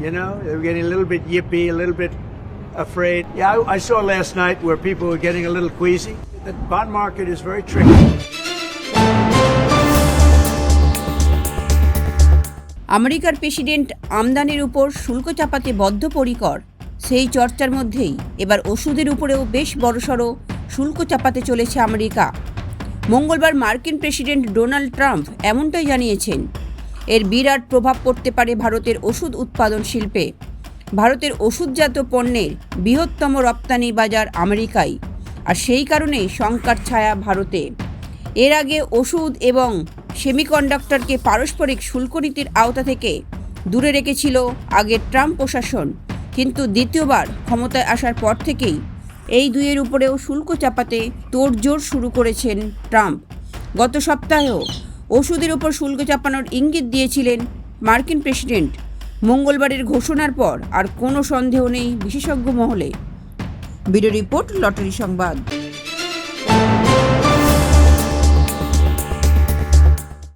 You know, they were getting a little bit yippy, a little bit afraid. Yeah, I, I saw last night where people were getting a little queasy. The bond market is very tricky. আমেরিকার president আমদানির উপর শুল্ক চাপাতে বদ্ধপরিকর সেই চর্চার মধ্যেই এবার ওষুধের উপরেও বেশ বড়সড় শুল্ক চাপাতে চলেছে আমেরিকা মঙ্গলবার মার্কিন প্রেসিডেন্ট ডোনাল্ড ট্রাম্প এমনটাই জানিয়েছেন এর বিরাট প্রভাব পড়তে পারে ভারতের ওষুধ উৎপাদন শিল্পে। ভারতের ওষুধজাত পণ্যের বৃহত্তম রপ্তানি বাজার আমেরিকায়, আর সেই কারণেই শঙ্কার ছায়া ভারতে। এর আগে ওষুধ এবং সেমিকন্ডাক্টরকে পারস্পরিক শুল্ক নীতির আওতা থেকে দূরে রেখেছিল আগের ট্রাম্প প্রশাসন, কিন্তু দ্বিতীয়বার ক্ষমতায় আসার পর থেকেই এই দুইয়ের উপরেও শুল্ক চাপাতে তোড়জোড় শুরু করেছেন ট্রাম্প। গত সপ্তাহেও ওষুধের ওপর শুল্ক চাপানোর ইঙ্গিত দিয়েছিলেন মার্কিন প্রেসিডেন্ট। মঙ্গলবারের ঘোষণার পর আর কোনো সন্দেহ নেই বিশেষজ্ঞ মহলে। ব্যুরো রিপোর্ট, লটারি সংবাদ।